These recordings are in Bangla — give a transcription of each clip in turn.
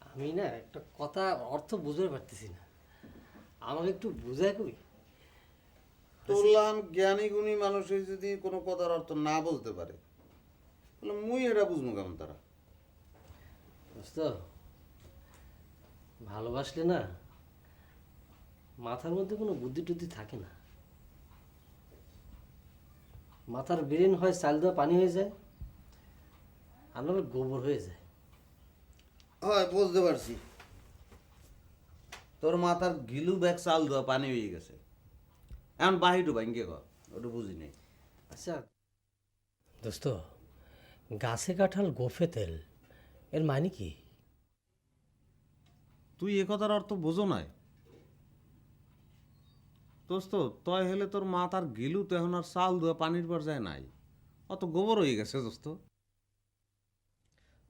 আমি না একটা কথা অর্থ বুঝতে পারতেছি না। আমাকে একটু বুঝায় কই তোলান জ্ঞানী গুণী মানুষের যদি কোনো কথার অর্থ না বলতে পারে তাহলে মুই এটা বুঝব কেমন তারা? দোস্ত ভালোবাসলে না মাথার মধ্যে কোনো বুদ্ধি টুদ্ধি থাকে না। মাথার ব্রেন হয় চাল দেওয়া পানি হয়ে যায়। নাহলে গোবর হয়ে যায়। হয় বুঝতে পারছি। তোর মাথার গিলু ব্যাগ চাল দেওয়া পানি হয়ে গেছে। এখন বাহিটু ভাঙ্গে কর ওটা বুঝি নেই। আচ্ছা। দোস্ত গাছে কাঁঠাল গোফে তেল এর মানে কি? তুই এ কথার অর্থ বোঝো নাই? দোস্ত তয় হলে তোর মাথার গিলু তো এখন আর চাল দেওয়া পানির পর যায় নাই। অত গোবর হয়ে গেছে দোস্ত।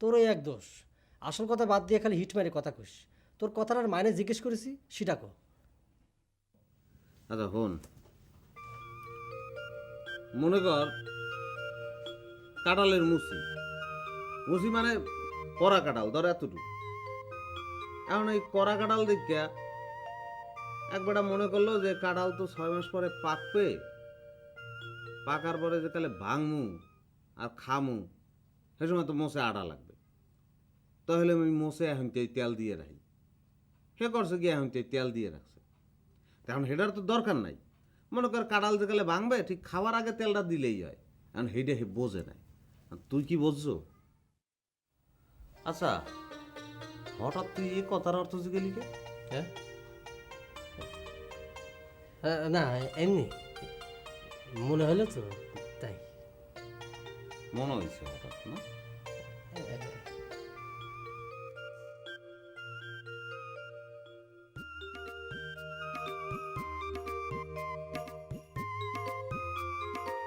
তোর ওই এক দোষ। আসল কথা বাদ দিয়ে খালি হিট মারে কথা কইস। তোর কথাটার মাইনে জিজ্ঞেস করেছি, সেটা কো। আচ্ছা হন। মনে কর, কাঁঠালের মুসি। মুসি মানে করা কাঁঠাল, ধর এতটুকু। এখন এই করা কাঁঠাল দেখিয়া একবারটা মনে করল যে কাঁঠাল তো ছয় মাস পরে পাকবে। পাকার পরে যে তাহলে ভাঙমু আর খামু, সে সময় তো মোসে আটা লাগবে। তাহলে আমি মোসে এখন তেল দিয়ে রাখি। সে করছে কি এখন তেল দিয়ে রাখছে? এখন হেডার তো দরকার নাই। মনে কর কাঁড়াল যে গেলে ভাঙবে ঠিক খাওয়ার আগে তেলটা দিলেই হয়। এখন হেডে হে বোঝে নাই। তুই কি বুঝছ? আচ্ছা হঠাৎ তুই এই কথার অর্থ জিজ্ঞেলি কে? হ্যাঁ না এমনি। মনে হলো তো তাই। মনে হয়েছে হঠাৎ না?